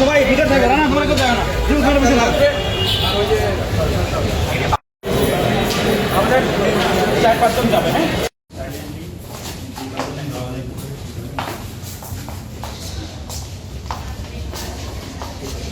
সবাই ভিতরে থাকবে না তোমরা কেউ না তুমি ঘরে চার পাঁচজন যাবে হ্যাঁ?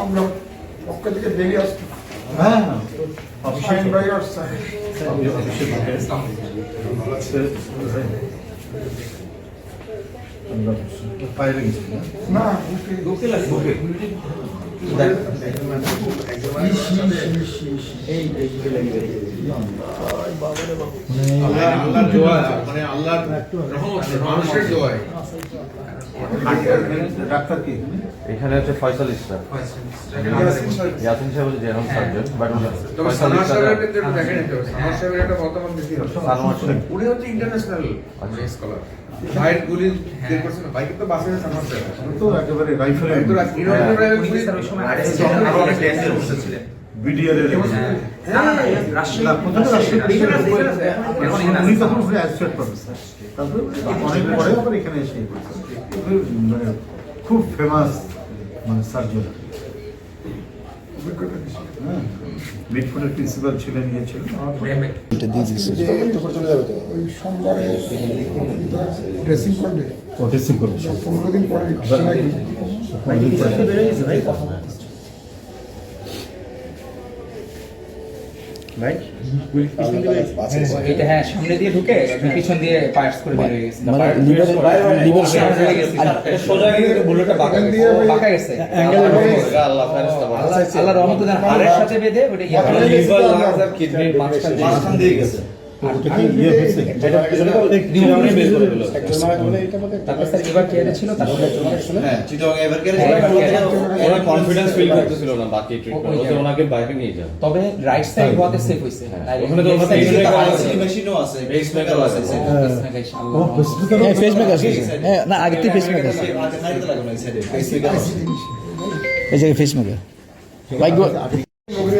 আমরা পক্ষ থেকে বেরিয়ে আসছি হ্যাঁ শাহিন ভাই আসছে বাইরে গেছি না বুকে আল্লাহর দোয়া মানে আল্লাহর রহমত মানুষের দোয়ায় ডাক্তার কি? এখানে হচ্ছে ফয়সাল ইসলাম ইয়াসিন সাহেব হচ্ছে general surgeon but Faisal Islam উনি হচ্ছে ইন্টারন্যাশনাল স্কলার ভাইয়ের গুলি বের করছে না। ভাইকে তো বাসে তো একেবারে রাইফেল তো রাখ- ইনোভেটিভ রাইফেল গুলি আরও অনেক ডেঞ্জার ছিলেন বিডিআর এর না প্রথমে রাষ্ট্রীয় উনি তখন উপরে অ্যাসিস্ট্যান্ট প্রফেসর তারপরে অনেক পরে আবার এখানে এসে করেছেন। উনি মানে খুব ফেমাস মানে সার্জন হ্যাঁ মিটফুটের প্রিন্সিপাল ছিলেন ইয়ে ছিলেন। পনেরো দিন পরে। নাকি এটা হ্যাঁ সামনে দিয়ে ঢুকে পিছন দিয়ে পায়ার্স করে বের হয়ে গেছে। মানে লিভার লিভার সোজা গিয়ে বুলেটটা বাঁকা দিয়ে বাঁকা গেছে। আল্লাহ ফেরেশতা আল্লাহ আল্লাহ রহমত হাড়ের সাথে বেঁধে ওটা লিভার লাংস আর কিডনির মাঝখান দিয়ে গেছে। ইয়ে হয়েছে হ্যাঁ চিটং এবার কে ওরা কনফিডেন্স ফিল না বাকি ট্রিটমেন্ট ওদের ওনাকে নিয়ে যান তবে রাইট সাইড হওয়াতে সেফ হইছে। ওখানে তো ওনার pacemaker মেশিনও আছে। Pacemaker আছে। ও হসপিটাল ফেসমেক আছে। হ্যাঁ। না আগে থেকে ফেসমেক আছে। নাইতে লাগানো এই জায়গায় ফেসমেকার লাইক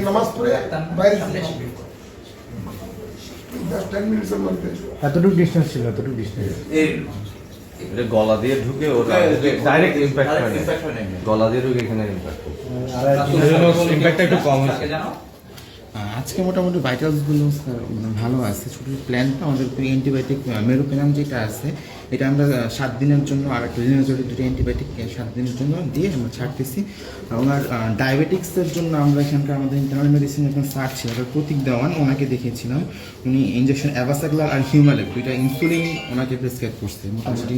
নামাজ পড়ে বাইরে জাস্ট টেন মিনিটসের মধ্যে। এতটুকু ডিস্টেন্স ছিল এতটুকু ডিস্টেন্স এই গলা দিয়ে ঢুকে ওর ডাইরেক্ট ইম্প্যাক্ট হয়। গলা দিয়ে ঢুকে এখানে ইমপ্যাক্ট ইমপ্যাক্টটা একটু কম হয়েছে। জানো? আজকে মোটামুটি ভাইটালসগুলো ভালো আছে। শুধু প্ল্যানটা আমাদের অ্যান্টিবায়োটিক মেরোপেনাম যেটা আছে, এটা আমরা সাত দিনের জন্য আর একটা দিনের জন্য দুটো অ্যান্টিবায়োটিক সাত দিনের জন্য দিয়ে আমরা ছাড়তেছি। ওনার ডায়াবেটিক্সের জন্য আমরা এখানকার আমাদের ইন্টারনাল মেডিসিন এখন স্যার ছিল প্রতীক দেওয়ান, ওনাকে দেখিয়েছিলাম। উনি ইঞ্জেকশন অ্যাভাসাগ্লার আর হিউমালেক দুইটা ইনসুলিন ওনাকে প্রেসক্রাইব করছে। মোটামুটি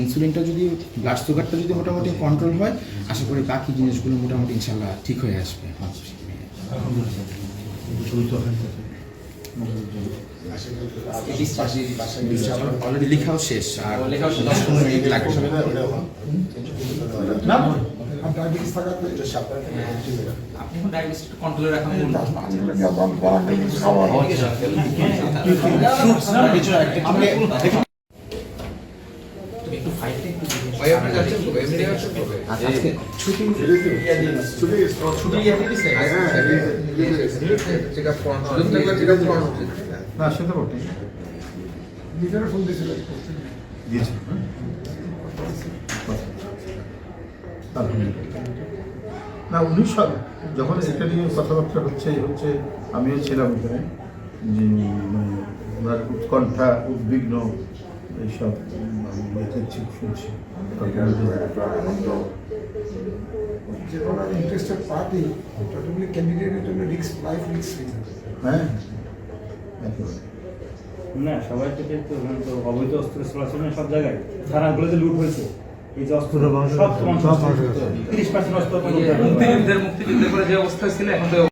ইনসুলিনটা যদি ব্লাড সুগারটা যদি মোটামুটি কন্ট্রোল হয়, আশা করি বাকি জিনিসগুলো মোটামুটি ইনশাল্লাহ ঠিক হয়ে আসবে। অলরেডি লেখাও শেষ আর লেখাও শেষ। দশ পনেরো মিনিট লাগবে। না আপনি না সেটা বটে নিজেরা ফোন দিয়েছিল দিয়েছে না উনি সব যখন এটা নিয়ে কথাবার্তা হচ্ছে হচ্ছে, আমিও ছিলাম ওখানে যে মানে ওনার উৎকণ্ঠা, উদ্বিগ্ন এইসব উম, শুনছি। যে কোনো ইন্টারেস্টেড পার্টি টোটালি ক্যান্ডিডেটের জন্য রিস্ক লাইফ রিস্ক হয়ে না সবাই থেকে তো অবৈধ অস্ত্র চলাচল সব জায়গায়। থানাগুলোতে লুট হয়েছে। এই যে অস্ত্র সব তোমার তিরিশ পার্সেন্ট অস্ত্র। মুক্তিযুদ্ধের মুক্তিযুদ্ধের পরে যে অবস্থা ছিল এখন তো